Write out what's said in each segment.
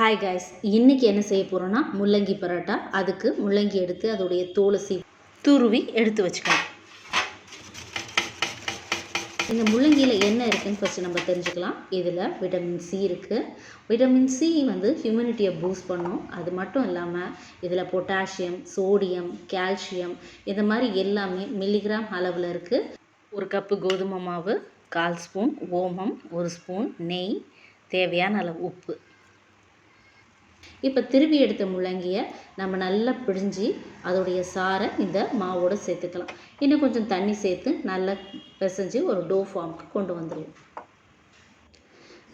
Hi guys இன்றைக்கி என்ன செய்ய போகிறோன்னா முள்ளங்கி பரோட்டா. அதுக்கு முள்ளங்கி எடுத்து அதோடைய தோலசி துருவி எடுத்து வச்சுக்கலாம். இந்த முள்ளங்கியில் என்ன இருக்குன்னு ஃபஸ்ட்டு நம்ம தெரிஞ்சுக்கலாம். இதில் விட்டமின் சி இருக்குது விட்டமின் சி வந்து ஹியூமனிட்டியை பூஸ்ட் பண்ணும். அது மட்டும் இல்லாமல் இதில் பொட்டாசியம் சோடியம் கால்சியம் இந்த மாதிரி எல்லாமே மில்லிகிராம் அளவில் இருக்குது ஒரு கப்பு கோதுமை மாவு கால் ஸ்பூன் ஓமம் ஒரு ஸ்பூன் நெய் தேவையான அளவு உப்பு. இப்போ திருவி எடுத்த முள்ளங்கியை நம்ம நல்லா பிழிஞ்சி அதோடைய சாறை இந்த மாவோடு சேர்த்துக்கலாம். இன்னும் கொஞ்சம் தண்ணி சேர்த்து நல்லா பிசைஞ்சு ஒரு டோ ஃபார்முக்கு கொண்டு வந்துடுவோம்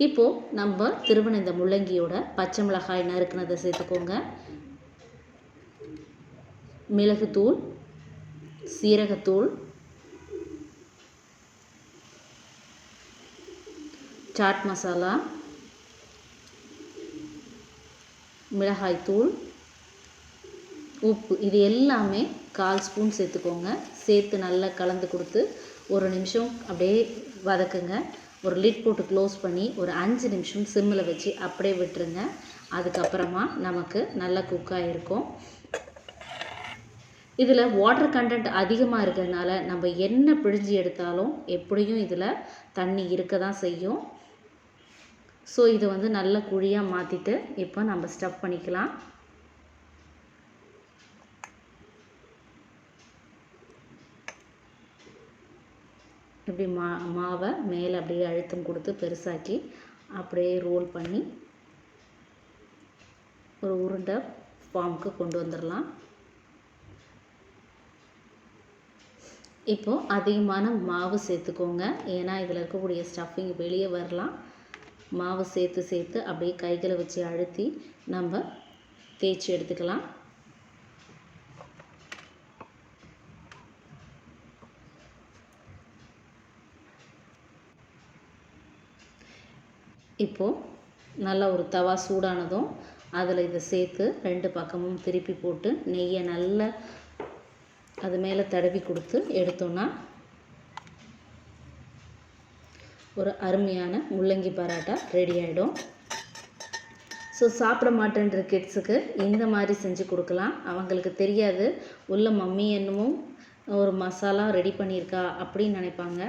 இப்போது நம்ம திருவன இந்த முள்ளங்கியோட பச்சை மிளகாய் நறுக்குனதை சேர்த்துக்கோங்க. மிளகுத்தூள் சீரகத்தூள் சாட் மசாலா மிளகாய்த்தூள் உப்பு இது எல்லாமே கால் ஸ்பூன் சேர்த்துக்கோங்க. சேர்த்து நல்லா கலந்து கொடுத்து ஒரு நிமிஷம் அப்படியே வதக்குங்க. ஒரு லிட் போட்டு க்ளோஸ் பண்ணி ஒரு அஞ்சு நிமிஷம் சிம்மில் வச்சு அப்படியே விட்டுருங்க. அதுக்கப்புறமா நமக்கு நல்லா குக் ஆகிருக்கும் இதில் வாட்டர் கண்டென்ட் அதிகமாக இருக்கிறதுனால நம்ம என்ன பிழிஞ்சு எடுத்தாலும் எப்படியும் இதில் தண்ணி இருக்க தான் செய்யும். ஸோ இதை வந்து நல்ல குழியாக மாற்றிட்டு இப்போ நம்ம ஸ்டஃப் பண்ணிக்கலாம். இப்படி மா மாவை மேலே அப்படியே அழுத்தம் கொடுத்து பெருசாக்கி அப்படியே ரோல் பண்ணி ஒரு உருண்டை ஃபார்முக்கு கொண்டு வந்துடலாம். இப்போது அதிகமான மாவு சேர்த்துக்கோங்க. ஏன்னா இதில் இருக்கக்கூடிய ஸ்டஃபிங் வெளியே வரலாம். மாவு சேர்த்து சேர்த்து அப்படியே கைகளை வச்சு அழுத்தி நம்ம தேய்ச்சி எடுத்துக்கலாம். இப்போது நல்லா ஒரு தவா சூடானதும் அதில் இதை சேர்த்து ரெண்டு பக்கமும் திருப்பி போட்டு நெய்யை நல்லா அது மேலே தடவி கொடுத்து எடுத்தோன்னா ஒரு அருமையான முள்ளங்கி பரோட்டா ரெடி ஆகிடும் ஸோ சாப்பிட மாட்டேன்ற கிட்ஸுக்கு இந்த மாதிரி செஞ்சு கொடுக்கலாம். அவங்களுக்கு தெரியாது உள்ள மம்மி என்னமோ ஒரு மசாலா ரெடி பண்ணியிருக்கா அப்படின்னு நினைப்பாங்க.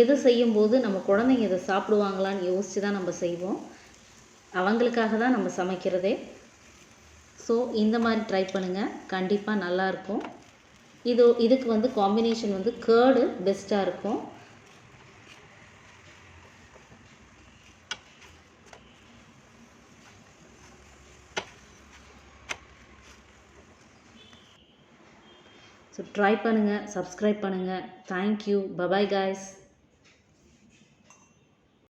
எது செய்யும்போது நம்ம குழந்தைங்க இதை சாப்பிடுவாங்களான்னு யோசித்து தான் நம்ம செய்வோம். அவங்களுக்காக தான் நம்ம சமைக்கிறதே. ஸோ இந்த மாதிரி ட்ரை பண்ணுங்கள் கண்டிப்பாக நல்லாயிருக்கும் இது இதுக்கு வந்து காம்பினேஷன் வந்து கேர்டு பெஸ்ட்டாக இருக்கும். ஸோ ட்ரை பண்ணுங்கள் சப்ஸ்கிரைப் பண்ணுங்கள் thank you bye bye guys